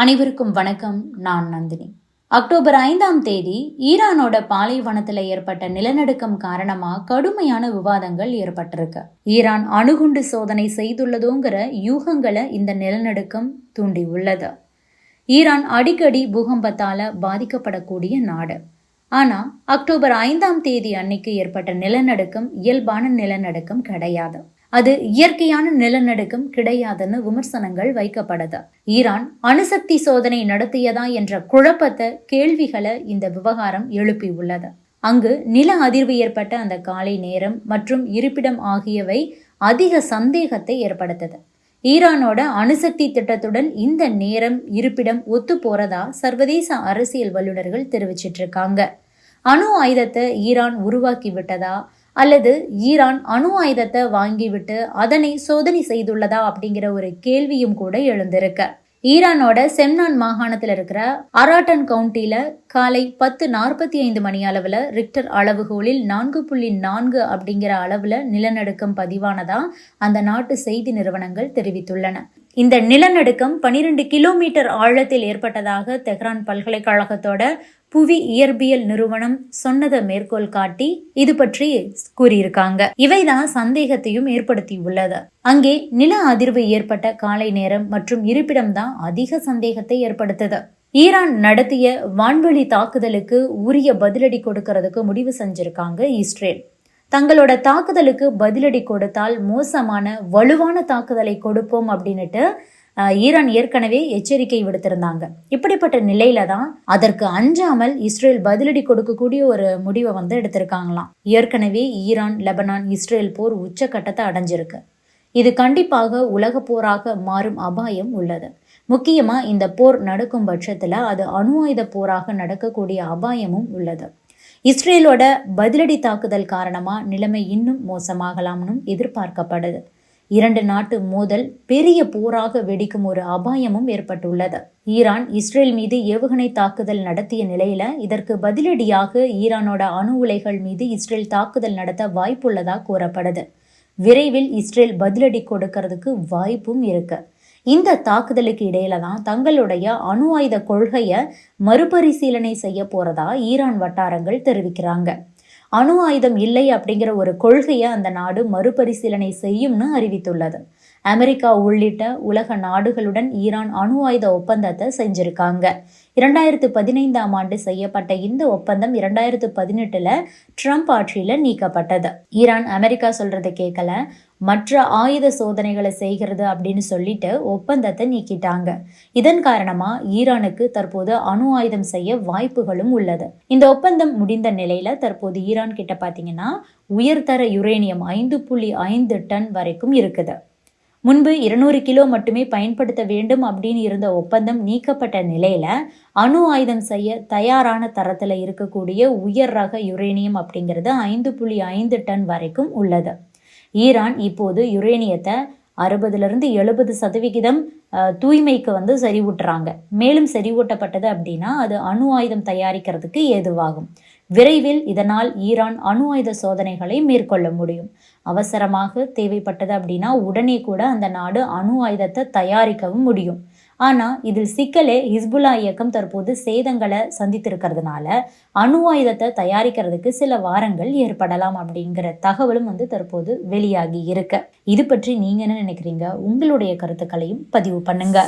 அனைவருக்கும் வணக்கம். நான் நந்தினி. அக்டோபர் ஐந்தாம் தேதி ஈரானோட பாலைவனத்தில் ஏற்பட்ட நிலநடுக்கம் காரணமா கடுமையான விவாதங்கள் ஏற்பட்டிருக்கு. ஈரான் அணுகுண்டு சோதனை செய்துள்ளதோங்கிற யூகங்களை இந்த நிலநடுக்கம் தூண்டி உள்ளது ஈரான் அடிக்கடி பூகம்பத்தால பாதிக்கப்படக்கூடிய நாடு. ஆனா அக்டோபர் ஐந்தாம் தேதி அன்னைக்கு ஏற்பட்ட நிலநடுக்கம் இயல்பான நிலநடுக்கம் கிடையாது. அது இயற்கையான நிலநடுக்கம் கிடையாதுன்னு விமர்சனங்கள் வைக்கப்படுது. ஈரான் அணுசக்தி சோதனை நடத்தியதா என்ற குழப்பத்தை கேள்விகளை இந்த விவகாரம் எழுப்பி உள்ளது. அங்கு நில அதிர்வு ஏற்பட்ட அந்த காலை நேரம் மற்றும் இருப்பிடம் ஆகியவை அதிக சந்தேகத்தை ஏற்படுத்தது. ஈரானோட அணுசக்தி திட்டத்துடன் இந்த நேரம் இருப்பிடம் ஒத்து போறதா சர்வதேச அரசியல் வல்லுநர்கள் தெரிவிச்சிட்டு இருக்காங்க. அணு ஆயுதத்தை ஈரான் உருவாக்கி விட்டதா? அல்லது ஈரான் அணு ஆயுதத்தை வாங்கிவிட்டு அதனை சோதனை செய்துள்ளதா அப்படிங்கிற ஒரு கேள்வியும் கூட எழுந்திருக்கு. ஈரானோட செம்னான் மாகாணத்தில் இருக்கிற அராட்டன் கவுண்டியில காலை பத்து நாற்பத்தி ஐந்து மணி அளவில் ரிக்டர் அளவுகோலில் நான்கு புள்ளி நான்கு அப்படிங்கிற அளவில் நிலநடுக்கம் பதிவானதா அந்த நாட்டு செய்தி நிறுவனங்கள் தெரிவித்துள்ளன. இந்த நிலநடுக்கம் பனிரெண்டு கிலோமீட்டர் ஆழத்தில் ஏற்பட்டதாக தெஹ்ரான் பல்கலைக்கழகத்தோட புவி இயற்பியல் நிறுவனம் சொன்னதை மேற்கோள் காட்டி இது பற்றி கூறியிருக்காங்க. இவைதான் சந்தேகத்தையும் ஏற்படுத்தி உள்ளது அங்கே நில அதிர்வு ஏற்பட்ட காலை நேரம் மற்றும் இருப்பிடம்தான் அதிக சந்தேகத்தை ஏற்படுத்துது. ஈரான் நடத்திய வான்வெளி தாக்குதலுக்கு உரிய பதிலடி கொடுக்கறதுக்கு முடிவு செஞ்சிருக்காங்க இஸ்ரேல். தங்களோட தாக்குதலுக்கு பதிலடி கொடுத்தால் மோசமான வலுவான தாக்குதலை கொடுப்போம் அப்படின்னுட்டு ஈரான் ஏற்கனவே எச்சரிக்கை விடுத்திருந்தாங்க. இப்படிப்பட்ட நிலையில தான் அதற்கு அஞ்சாமல் இஸ்ரேல் பதிலடி கொடுக்கக்கூடிய ஒரு முடிவை வந்து எடுத்திருக்காங்களாம். ஏற்கனவே ஈரான் லெபனான் இஸ்ரேல் போர் உச்சக்கட்டத்தை அடைஞ்சிருக்கு. இது கண்டிப்பாக உலக போராக மாறும் அபாயம் உள்ளது. முக்கியமா இந்த போர் நடக்கும் பட்சத்துல அது அணு ஆயுத போராக நடக்கக்கூடிய அபாயமும் உள்ளது. இஸ்ரேலோட பதிலடி தாக்குதல் காரணமா நிலைமை இன்னும் மோசமாகலாம்னு எதிர்பார்க்கப்படுது. இரண்டு நாட்டு மோதல் பெரிய போராக வெடிக்கும் ஒரு அபாயமும் ஏற்பட்டுள்ளது. ஈரான் இஸ்ரேல் மீது ஏவுகணை தாக்குதல் நடத்திய நிலையில இதற்கு பதிலடியாக ஈரானோட அணு உலைகள் மீது இஸ்ரேல் தாக்குதல் நடத்த வாய்ப்புள்ளதாக கூறப்படுது. விரைவில் இஸ்ரேல் பதிலடி கொடுக்கறதுக்கு வாய்ப்பும் இருக்கு. இந்த தாக்குதலுக்கு இடையில தான் தங்களுடைய அணு ஆயுத கொள்கையை மறுபரிசீலனை செய்ய போறதா ஈரான் வட்டாரங்கள் தெரிவிக்கிறாங்க. அணு ஆயுதம் இல்லை அப்படிங்கிற ஒரு கொள்கையை அந்த நாடு மறுபரிசீலனை செய்யும்னு அறிவித்துள்ளது. அமெரிக்கா உள்ளிட்ட உலக நாடுகளுடன் ஈரான் அணு ஆயுத ஒப்பந்தத்தை செஞ்சிருக்காங்க. இரண்டாயிரத்து பதினைந்தாம் ஆண்டு செய்யப்பட்ட இந்த ஒப்பந்தம் இரண்டாயிரத்து பதினெட்டுல ட்ரம்ப் ஆட்சியில நீக்கப்பட்டது. ஈரான் அமெரிக்கா சொல்றதை கேட்கல மற்ற ஆயுத சோதனைகளை செய்கிறது அப்படின்னு சொல்லிட்டு ஒப்பந்தத்தை நீக்கிட்டாங்க. இதன் காரணமா ஈரானுக்கு தற்போது அணு ஆயுதம் செய்ய வாய்ப்புகளும் உள்ளது. இந்த ஒப்பந்தம் முடிந்த நிலையில தற்போது ஈரான் கிட்ட பாத்தீங்கன்னா உயர்தர யுரேனியம் ஐந்து புள்ளி ஐந்து டன் வரைக்கும் இருக்குது. முன்பு இருநூறு கிலோ மட்டுமே பயன்படுத்த வேண்டும் அப்படின்னு இருந்த ஒப்பந்தம் நீக்கப்பட்ட நிலையில அணு ஆயுதம் செய்ய தயாரான தரத்துல இருக்கக்கூடிய உயர் ரக யுரேனியம் அப்படிங்கிறது ஐந்து புள்ளி ஐந்து டன் வரைக்கும் உள்ளது. ஈரான் இப்போது யுரேனியத்தை அறுபதுலேருந்து எழுபது சதவிகிதம் தூய்மைக்கு வந்து செறிவூட்டுறாங்க. மேலும் செறிவூட்டப்பட்டது அப்படின்னா அது அணு ஆயுதம் தயாரிக்கிறதுக்கு ஏதுவாகும். விரைவில் இதனால் ஈரான் அணு ஆயுத சோதனைகளை மேற்கொள்ள முடியும். அவசரமாக தேவைப்பட்டது அப்படின்னா உடனே கூட அந்த நாடு அணு ஆயுதத்தை தயாரிக்கவும் முடியும். ஆனால் இதில் சிக்கலே ஹிஸ்புல்லா இயக்கம் தற்போது சேதங்களை சந்தித்திருக்கிறதுனால அணு ஆயுதத்தை தயாரிக்கிறதுக்கு சில வாரங்கள் ஏற்படலாம் அப்படிங்கிற தகவலும் வந்து தற்போது வெளியாகி இருக்கு. இது பற்றி நீங்க என்ன நினைக்கிறீங்க? உங்களுடைய கருத்துக்களையும் பதிவு பண்ணுங்க.